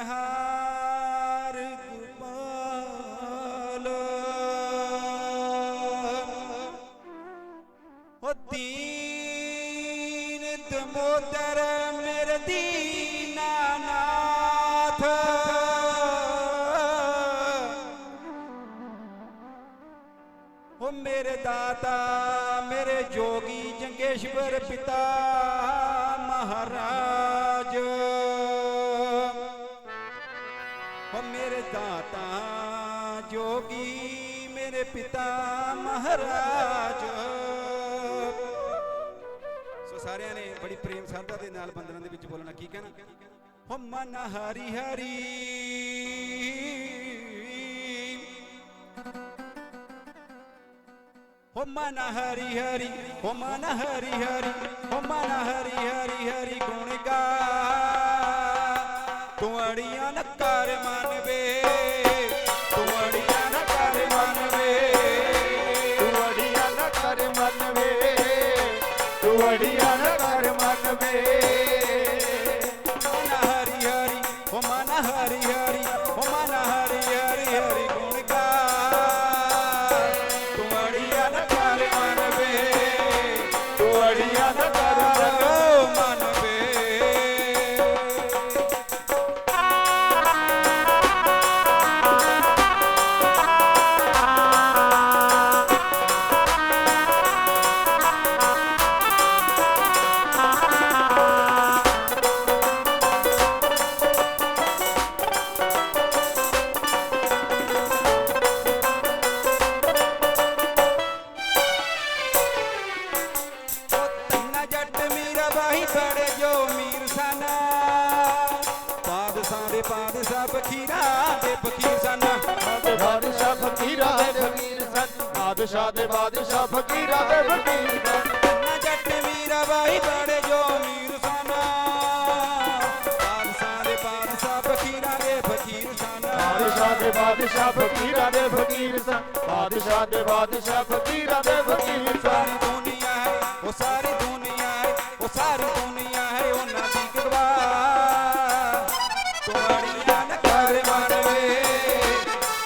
ਮਨਹਾਰ ਗੁਪਾਲ ਹੋ ਦੀਨ ਦਮੋਦਰ ਮੇਰੇ ਦੀਨਾਨਾਥ। ਹੋ ਮੇਰੇ ਦਾਤਾ ਮੇਰੇ ਜੋਗੀ ਜੰਗੇਸ਼ਵਰ ਪਿਤਾ। ਮੇਰੇ ਦਾਤਾ ਜੋਗੀ ਮੇਰੇ ਪਿਤਾ ਮਹਾਰਾਜ। ਸੋ ਸਾਰਿਆਂ ਨੇ ਬੜੀ ਪ੍ਰੇਮ ਸ਼ਰਧਾ ਦੇ ਨਾਲ ਬੰਦਨਾਂ ਦੇ ਵਿੱਚ ਬੋਲਣਾ, ਕੀ ਕਹਿਣਾ? ਹੋ ਮਨ ਹਰੀ ਹਰੀ। ਹੋ ਮਨ ਹਰੀ ਹਰੀ, ਹੋ ਮਨ ਹਰੀ ਹਰੀ, ਹੋ ਮਨ ਹਰੀ ਹਰੀ ਹਰੀ ਗੁਣ ਗਾ ਤੂੰ ਅੜੀਆਂ ਨ ਕਰ ਮਨ ਵੇ ਤੂੰ ਅੜੀਆਂ ਨ ਕਰ ਮਨ ਵੇ ਤੂੰ ਅੜੀਆਂ ਨਾ ਕਰ ਮਨ ਵੇ ਤੂੰ ਅੜੀਆਂ ਨਾ ਕਰ ਦੇ ਬਾਦਸ਼ਾਹ ਫਕੀਰਾਂ ਦੇ ਫਕੀਰ ਸਨ। ਬਾਦਸ਼ਾਹ ਫਕੀਰਾਂ ਦੇ ਫਕੀਰ ਸਨ। ਬਾਦਸ਼ਾਹ ਦੇ ਬਾਦਸ਼ਾਹ ਫਕੀਰਾਂ ਦੇ ਫਕੀਰ ਸਨ। ਤੰਨਾ ਜੱਟ ਮੀਰਾ ਬਾਈ ਬੜੇ ਜੋ ਮੀਰ ਸਨ। ਬਾਦਸ਼ਾਹ ਦੇ ਬਾਦਸ਼ਾਹ ਫਕੀਰਾਂ ਦੇ ਫਕੀਰ ਸਨ। ਬਾਦਸ਼ਾਹ ਦੇ ਬਾਦਸ਼ਾਹ ਫਕੀਰਾਂ ਦੇ ਫਕੀਰ ਸਨ। ਬਾਦਸ਼ਾਹ ਦੇ ਬਾਦਸ਼ਾਹ ਫਕੀਰਾਂ ਦੇ ਫਕੀਰ ਸਾਰੀ ਸਨ। ਦੁਨੀਆ ਹੈ ਉਹ ਸਾਰੀ ਦੁਨੀਆ ਹੈ ਉਹ ਸਾਰੀ ਦੁਨੀਆ ਹੈ ਉਹਨਾਂ ਦੀ ਤੁਹਾਡੀਆਂ ਨ ਕਰ ਮਨ ਵੇ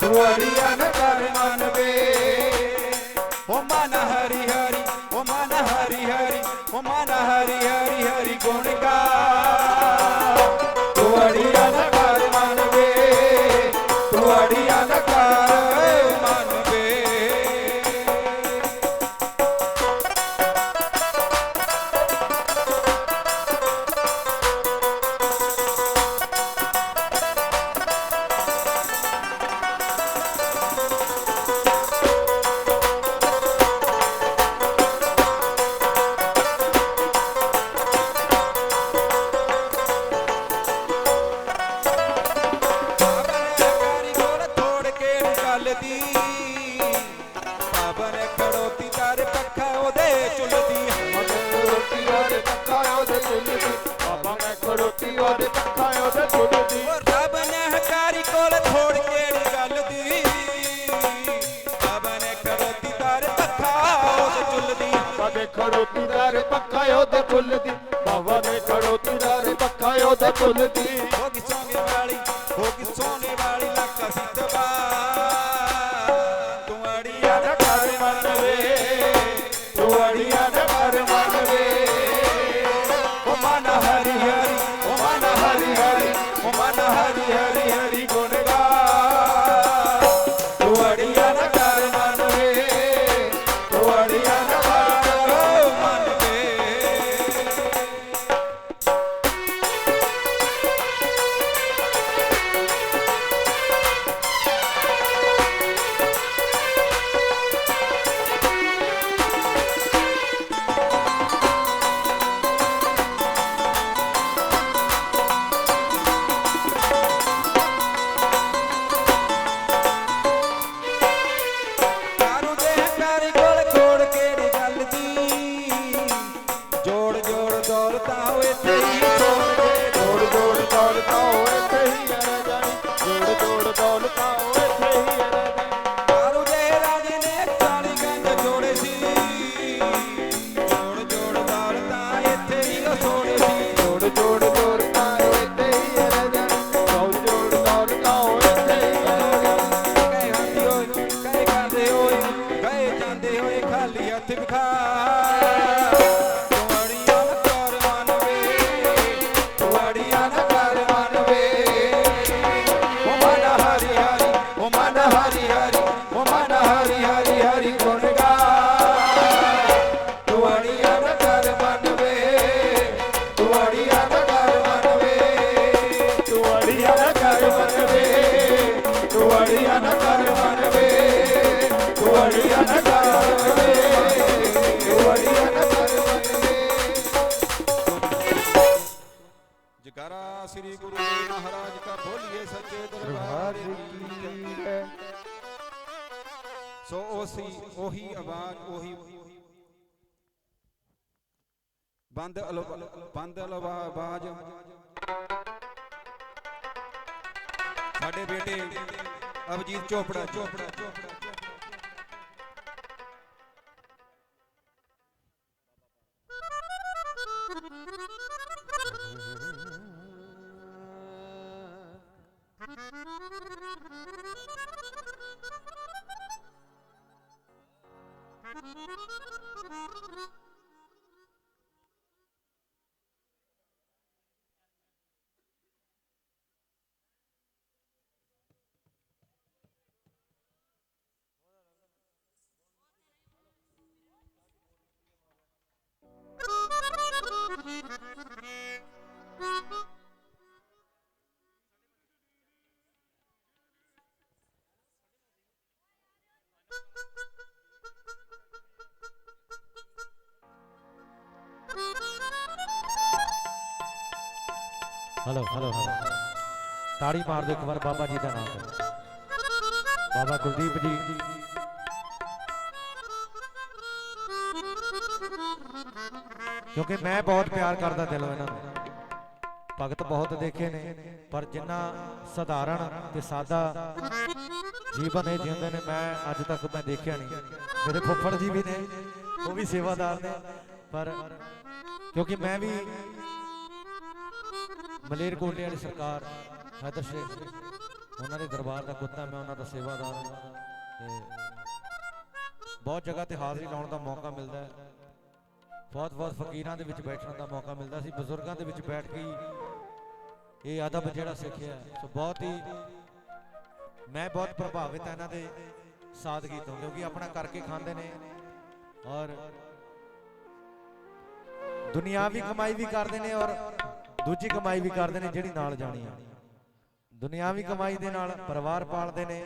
ਤੁਹਾਡੀਆਂ ਖੜੋਤੀ ਉਹਦੇ ਪੱਖਾ ਉਹਦੇ ਚੁੱਲ੍ਹੇ ਉਹ ਰੱਬ ਨੇ ਹਕਾਰੀ ਕੋਲ ਥੋੜ ਕੇ ਨਿਕਲਦੀ ਬਾਬਾ ਨੇ ਖੜੋਤੀ ਤਾਰੇ ਪੱਖਾ ਉਹਦੇ ਚੁੱਲਦੀ ਬਾਬਾ ਦੇ ਖੜੋਤੀ ਦਾਰੇ ਪੱਖਾ ਉਹਦੇ ਚੁੱਲ੍ਹੇ ਬਾਬਾ ਦੇ ਖੜੋਤੀ ਦਾਰੇ ਪੱਖਾ ਉਹਦੇ ਚੁੱਲ੍ਹੇ ਹੋ ਗਈ ਸੋਨੇ ਵਾਲੀ ਹੋ ਗਈ ਸੋਨੇ ਵਾਲੀ ਲੱਕਾ ਸਿੱਤਵਾ por ਜਗਾਰਾ ਸ੍ਰੀ ਗੁਰੂ ਜੀ ਮਹਾਰਾਜ ਕਾ ਬੋਲੀਏ ਸੱਚੇ ਦਰਬਾਰ ਕੀ ਜੈ। ਸੋ ਉਸੀ ਉਹੀ ਆਵਾਜ਼, ਉਹੀ ਬੰਦ ਬੰਦ ਆਵਾਜ਼ ਸਾਡੇ ਬੇਟੇ Avjeet Chopra Chopra hello hello hello ਤਾੜੀ ਮਾਰ ਦਿਓ ਇੱਕ ਵਾਰ ਬਾਬਾ ਜੀ ਦਾ ਨਾਮ। ਬਾਬਾ ਕੁਲਦੀਪ ਜੀ। ਕਿਉਂਕਿ ਮੈਂ ਬਹੁਤ ਪਿਆਰ ਕਰਦਾ ਦਿਲੋਂ ਇਹਨਾਂ ਨੂੰ। ਭਗਤ ਬਹੁਤ ਦੇਖੇ ਨੇ, ਪਰ ਜਿੰਨਾ ਸਧਾਰਨ ਤੇ ਸਾਦਾ ਜੀਵਨ ਇਹ ਜਿਉਂਦੇ ਨੇ, ਮੈਂ ਅੱਜ ਤੱਕ ਮੈਂ ਦੇਖਿਆ ਨਹੀਂ। ਮੇਰੇ ਫੁੱਫੜ ਜੀ ਵੀ ਨੇ, ਉਹ ਵੀ ਸੇਵਾਦਾਰ ਨੇ। ਪਰ ਕਿਉਂਕਿ ਮੈਂ ਵੀ ਮਲੇਰਕੋਟਲੇ ਵਾਲੀ ਸਰਕਾਰ ਹੈਦਰ ਸ਼ੇਖ ਉਹਨਾਂ ਦੇ ਦਰਬਾਰ ਦਾ ਕੁੱਤਾ, ਮੈਂ ਉਹਨਾਂ ਦਾ ਸੇਵਾਦਾਰ ਹਾਂ। ਤੇ ਬਹੁਤ ਜਗ੍ਹਾ ਤੇ ਹਾਜ਼ਰੀ ਲਾਉਣ ਦਾ ਮੌਕਾ ਮਿਲਦਾ ਹੈ। ਬਹੁਤ ਬਹੁਤ ਫਕੀਰਾਂ ਦੇ ਵਿੱਚ ਬੈਠਣ ਦਾ ਮੌਕਾ ਮਿਲਦਾ ਸੀ। ਬਜ਼ੁਰਗਾਂ ਦੇ ਵਿੱਚ ਬੈਠ ਕੇ ਹੀ ਇਹ ਅਦਬ ਜਿਹੜਾ ਸਿੱਖਿਆ ਸੋ ਬਹੁਤ ਹੀ ਮੈਂ ਬਹੁਤ ਪ੍ਰਭਾਵਿਤ ਹਾਂ ਇਹਨਾਂ ਦੇ ਸਾਦਗੀ ਤੋਂ, ਕਿਉਂਕਿ ਆਪਣਾ ਕਰਕੇ ਖਾਂਦੇ ਨੇ। ਔਰ ਦੁਨਿਆਵੀ ਕਮਾਈ ਵੀ ਕਰਦੇ ਨੇ ਔਰ ਦੂਜੀ ਕਮਾਈ ਵੀ ਕਰਦੇ ਨੇ ਜਿਹੜੀ ਨਾਲ ਜਾਣੀ ਆ। ਦੁਨਿਆਵੀ ਕਮਾਈ ਦੇ ਨਾਲ ਪਰਿਵਾਰ ਪਾਲਦੇ ਨੇ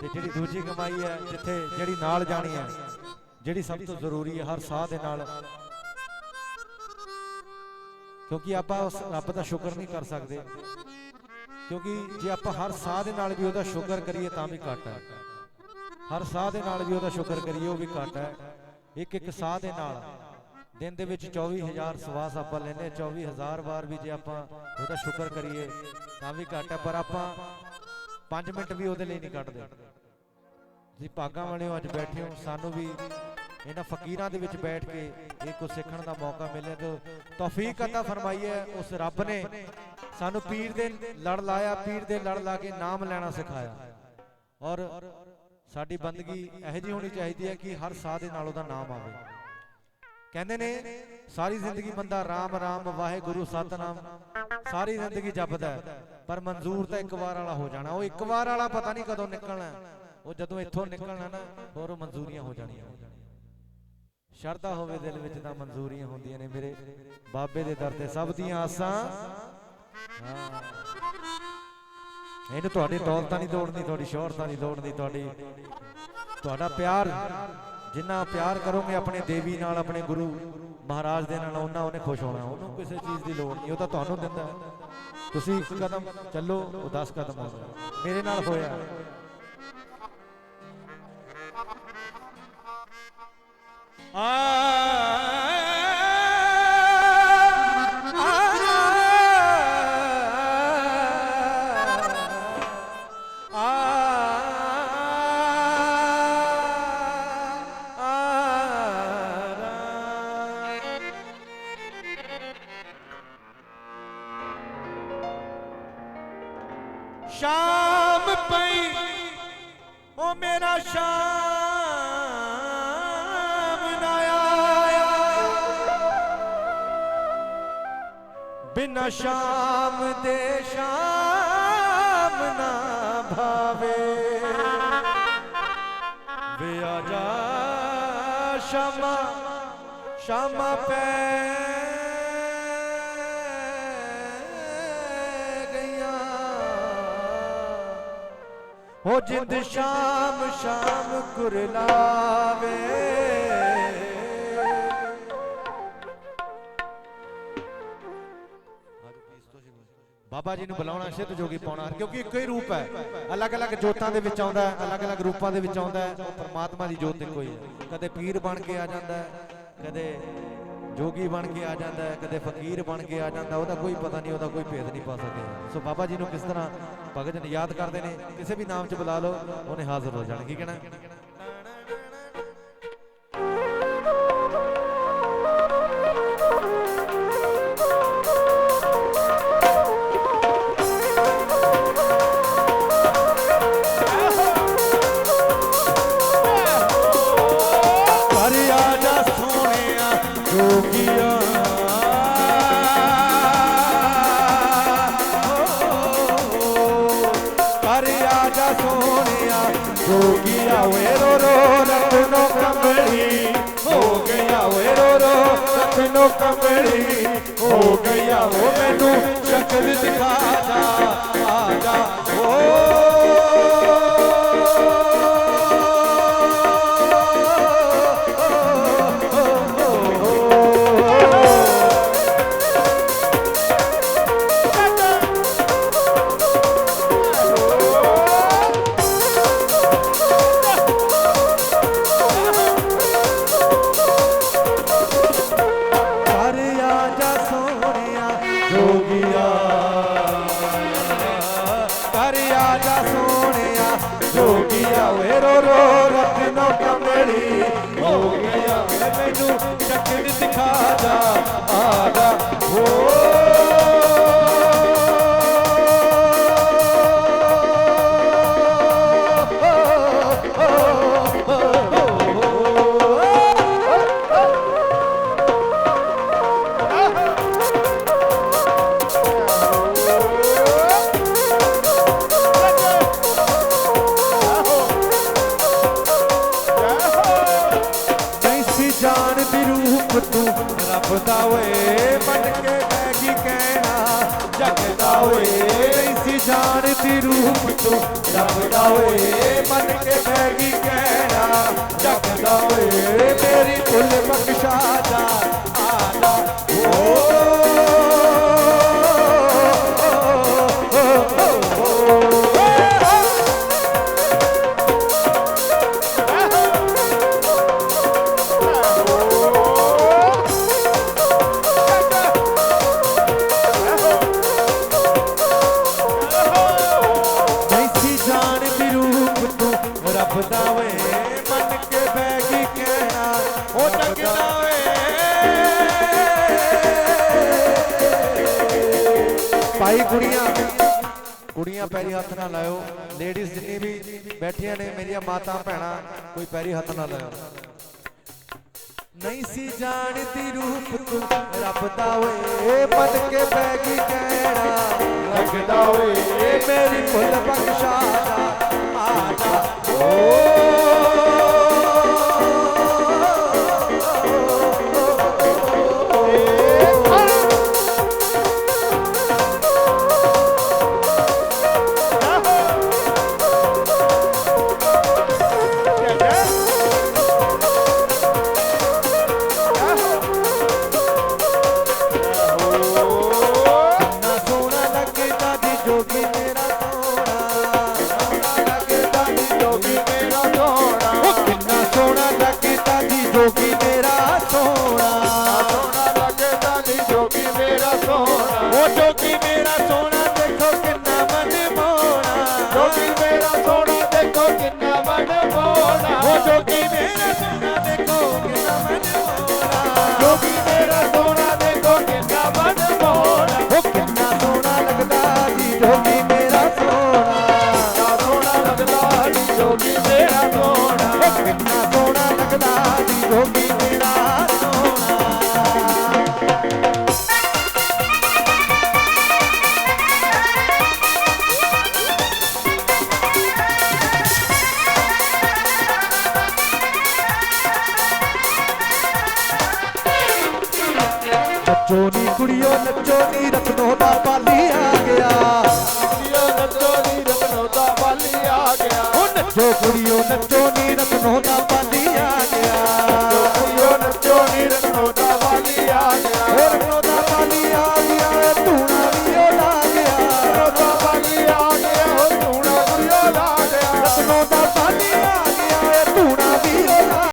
ਤੇ ਜਿਹੜੀ ਦੂਜੀ ਕਮਾਈ ਹੈ, ਜਿੱਥੇ ਜਿਹੜੀ ਨਾਲ ਜਾਣੀ ਹੈ, ਜਿਹੜੀ ਸਭ ਤੋਂ ਜ਼ਰੂਰੀ ਹੈ, ਹਰ ਸਾਹ ਦੇ ਨਾਲ। ਕਿਉਂਕਿ ਆਪਾਂ ਉਸ ਰੱਬ ਦਾ ਸ਼ੁਕਰ ਨਹੀਂ ਕਰ ਸਕਦੇ। ਕਿਉਂਕਿ ਜੇ ਆਪਾਂ ਹਰ ਸਾਹ ਦੇ ਨਾਲ ਵੀ ਉਹਦਾ ਸ਼ੁਕਰ ਕਰੀਏ ਤਾਂ ਵੀ ਘੱਟ ਹੈ। ਹਰ ਸਾਹ ਦੇ ਨਾਲ ਵੀ ਉਹਦਾ ਸ਼ੁਕਰ ਕਰੀਏ, ਉਹ ਵੀ ਘੱਟ ਹੈ। ਇੱਕ ਇੱਕ ਸਾਹ ਦੇ ਨਾਲ ਦਿਨ ਦੇ ਵਿੱਚ 24000 ਸਵਾਸ ਆਪਾਂ ਲੈਨੇ 24000 ਵਾਰ ਵੀ ਜੇ ਆਪਾਂ ਉਹਦਾ ਸ਼ੁਕਰ ਕਰੀਏ ਤਾਂ ਵੀ ਘੱਟ ਹੈ, ਪਰ ਆਪਾਂ 5 ਮਿੰਟ ਵੀ ਉਹਦੇ ਲਈ ਨਹੀਂ ਕੱਢਦੇ। ਤੁਸੀਂ ਭਾਗਾਂ ਵਾਲੇ ਹੋ ਅੱਜ ਬੈਠੇ ਹੋ, ਸਾਨੂੰ ਵੀ ਇਹਨਾਂ ਫਕੀਰਾਂ ਦੇ ਵਿੱਚ ਬੈਠ ਕੇ ਇਹ ਕੁਝ ਸਿੱਖਣ ਦਾ ਮੌਕਾ ਮਿਲਿਆ ਤੇ ਤੌਫੀਕ ਅਤਾ ਫਰਮਾਈ ਹੈ, ਉਸ ਰੱਬ ਨੇ ਸਾਨੂੰ ਪੀਰ ਦੇ ਲੜ ਲਾਇਆ, ਪੀਰ ਦੇ ਲੜ ਲਾ ਕੇ ਨਾਮ ਲੈਣਾ ਸਿਖਾਇਆ। ਔਰ ਸਾਡੀ ਬੰਦਗੀ ਇਹੋ ਜਿਹੀ ਹੋਣੀ ਚਾਹੀਦੀ ਹੈ ਕਿ ਹਰ ਸਾਹ ਦੇ ਨਾਲ ਉਹਦਾ ਨਾਮ ਆਵੇ। ਕਹਿੰਦੇ ਨੇ, ਸਾਰੀ ਜ਼ਿੰਦਗੀ ਬੰਦਾ ਰਾਮ ਰਾਮ, ਵਾਹਿਗੁਰੂ, ਸਤਨਾਮ, ਸਾਰੀ ਜ਼ਿੰਦਗੀ ਜਪਦਾ ਹੈ, ਪਰ ਮਨਜ਼ੂਰ ਤਾਂ ਇੱਕ ਵਾਰ ਵਾਲਾ ਹੋ ਜਾਣਾ। ਉਹ ਇੱਕ ਵਾਰ ਵਾਲਾ ਪਤਾ ਨਹੀਂ ਕਦੋਂ ਨਿਕਲਣਾ ਉਹ ਜਦੋਂ ਇੱਥੋਂ ਨਿਕਲਣਾ ਨਾ, ਹੋਰ ਉਹ ਮਨਜ਼ੂਰੀਆਂ ਹੋ ਜਾਣੀਆਂ। ਸ਼ਰਧਾ ਹੋਵੇ ਦਿਲ ਵਿੱਚ ਤਾਂ ਮਨਜ਼ੂਰੀਆਂ ਹੁੰਦੀਆਂ ਨੇ ਮੇਰੇ ਬਾਬੇ ਦੇ ਦਰ ਤੇ ਸਭ ਦੀਆਂ ਆਸਾਂ। ਹਾਂ। ਇਹਨੂੰ ਤੁਹਾਡੀ ਦੌਲਤਾਂ ਨਹੀਂ ਤੋੜਨੀ, ਤੁਹਾਡੀ ਸ਼ੋਹਰਤਾਂ ਨਹੀਂ ਤੋੜਨੀ, ਤੁਹਾਡੀ ਤੁਹਾਡਾ ਪਿਆਰ, ਜਿੰਨਾ ਪਿਆਰ ਕਰੋਗੇ ਆਪਣੇ ਦੇਵੀ ਨਾਲ, ਆਪਣੇ ਗੁਰੂ ਮਹਾਰਾਜ ਦੇ ਨਾਲ ਉਹਨਾਂ ਉਹਨੇ ਖੁਸ਼ ਹੋਣਾ, ਉਹਨੂੰ ਕਿਸੇ ਚੀਜ਼ ਦੀ ਲੋੜ ਨਹੀਂ, ਉਹ ਤਾਂ ਤੁਹਾਨੂੰ ਦਿੰਦਾ। ਤੁਸੀਂ ਇੱਕ ਕਦਮ ਚੱਲੋ ਉਹ 10 ਕਦਮ ਹੋ ਮੇਰੇ ਨਾਲ ਹੋਇਆ। ਸ਼ਾਮ ਪਈ ਉਹ ਮੇਰਾ ਸ਼ਾਮ ਬਿਨਾ ਸ਼ਾਮ ਦੇ ਸ਼ਾਮ ਨਾ ਭਾਵੇ। ਵੇ ਆ ਜਾ ਸ਼ਾਮਾ ਸ਼ਾਮਾ ਪੈ ਹੋ ਜਿੰਦ ਸ਼ਾਮ ਸ਼ਾਮ ਕੁਰਲਾਵੇ ਬਾਬਾ ਜੀ ਨੂੰ ਬੁਲਾਉਣਾ, ਸਿੱਧ ਜੋਗੀ ਪਾਉਣਾ, ਕਿਉਂਕਿ ਇੱਕੋ ਹੀ ਰੂਪ ਹੈ। ਅਲੱਗ-ਅਲੱਗ ਜੋਤਾਂ ਦੇ ਵਿੱਚ ਆਉਂਦਾ ਹੈ, ਅਲੱਗ-ਅਲੱਗ ਰੂਪਾਂ ਦੇ ਵਿੱਚ ਆਉਂਦਾ ਹੈ, ਉਹ ਪਰਮਾਤਮਾ ਦੀ ਜੋਤ ਇੱਕੋ ਹੀ ਹੈ। ਕਦੇ ਪੀਰ ਬਣ ਕੇ ਆ ਜਾਂਦਾ ਹੈ, ਕਦੇ ਜੋਗੀ ਬਣ ਕੇ ਆ ਜਾਂਦਾ ਹੈ, ਕਦੇ ਫਕੀਰ ਬਣ ਕੇ ਆ ਜਾਂਦਾ ਉਹਦਾ ਕੋਈ ਪਤਾ ਨਹੀਂ, ਉਹਦਾ ਕੋਈ ਭੇਦ ਨਹੀਂ ਪਾ ਸਕਦੇ ਸੋ ਬਾਬਾ ਜੀ ਨੂੰ ਕਿਸ ਤਰ੍ਹਾਂ ਭਗਤ ਜਨ ਯਾਦ ਕਰਦੇ ਨੇ, ਕਿਸੇ ਵੀ ਨਾਮ 'ਚ ਬੁਲਾ ਲਓ, ਉਹਨੇ ਹਾਜ਼ਰ ਹੋ ਜਾਣਾ, ਕੀ ਕਹਿਣਾ? ਸੋਹਣਿਆ ਜੋਗੀਆ ਘਰ ਆ ਜਾ ਸੋਹਣਿਆ ਜੋਗੀਆ ਵੇ ਰੋ ਰੋ ਰਤਨੋ ਹੋ ਗਿਆ ਵੇ ਰੋ ਰੋ ਰਤਨੋ ਹੋ ਗਿਆ ਉਹ ਮੈਨੂੰ ਸ਼ਕਲ ਦਿਖਾ ਜਾ, ਆ ਜਾ। ਮੈਨੂੰ ਚੱਕਰ ਦਿਖਾ ਜਾ ਆ ਜਾ ਜਾਣਦੀ ਰੂਪ ਤੂੰ ਰੱਬ ਦਾ ਓਏ ਮੰਨ ਕੇ ਬਹਿ ਗਈ ਕਹਿਣਾ। ਜਗ ਦਾ ਓਏ ਨਹੀਂ ਜਾਣਦੀ ਰੂਪ ਤੂੰ ਰੱਬ ਦਾ ਓਏ ਮੰਨ ਕੇ ਬਹਿ ਗਈ ਕਹਿਣਾ। ਜਗ ਦਾ ਓਏ ਮੇਰੀ ਭੁੱਲ ਬਖਸ਼ਾ ਜਾ, ਆਲਾ ਨਹੀਂ ਹੱਥ ਨਾ ਲਾਇਓ। ਲੇਡੀਜ਼ ਜਿੰਨੀ ਵੀ ਬੈਠੀਆਂ ਨੇ ਮੇਰੀਆਂ ਮਾਤਾ ਭੈਣਾਂ ਕੋਈ ਪੈਰੀ ਹੱਥ ਨਾ ਲਾਇਓ। ਨਹੀਂ ਸੀ ਜਾਣਦੀ ਰੂਪ ਤੂੰ ਰੱਬ ਦਾ ਓਏ ਮੰਨ ਕੇ ਬਹਿ ਗਈ ਕਹਿਣਾ ਲੱਗਦਾ ਓਏ ਮੇਰੀ ਭੁੱਲ ਬਖਸ਼ਾ ਜਾ ਆ ਜਾ ਨੱਚੋ ਨੀ ਕੁੜੀਓ ਨੱਚੋ ਨੀ ਰਤਨੋ ਦਾ ਪਾਲੀ ਆ ਗਿਆ। ਜੀਓ ਨੱਚੋ ਨੀ ਰਤਨੋ ਦਾ ਬਾਲੀ ਆ ਗਿਆ। ਜੋ ਕੁੜੀਓ ਨੱਚੋ ਨੀ ਰਤਨੋ ਦਾ ਪਾਦੀ ਆ ਗਿਆ।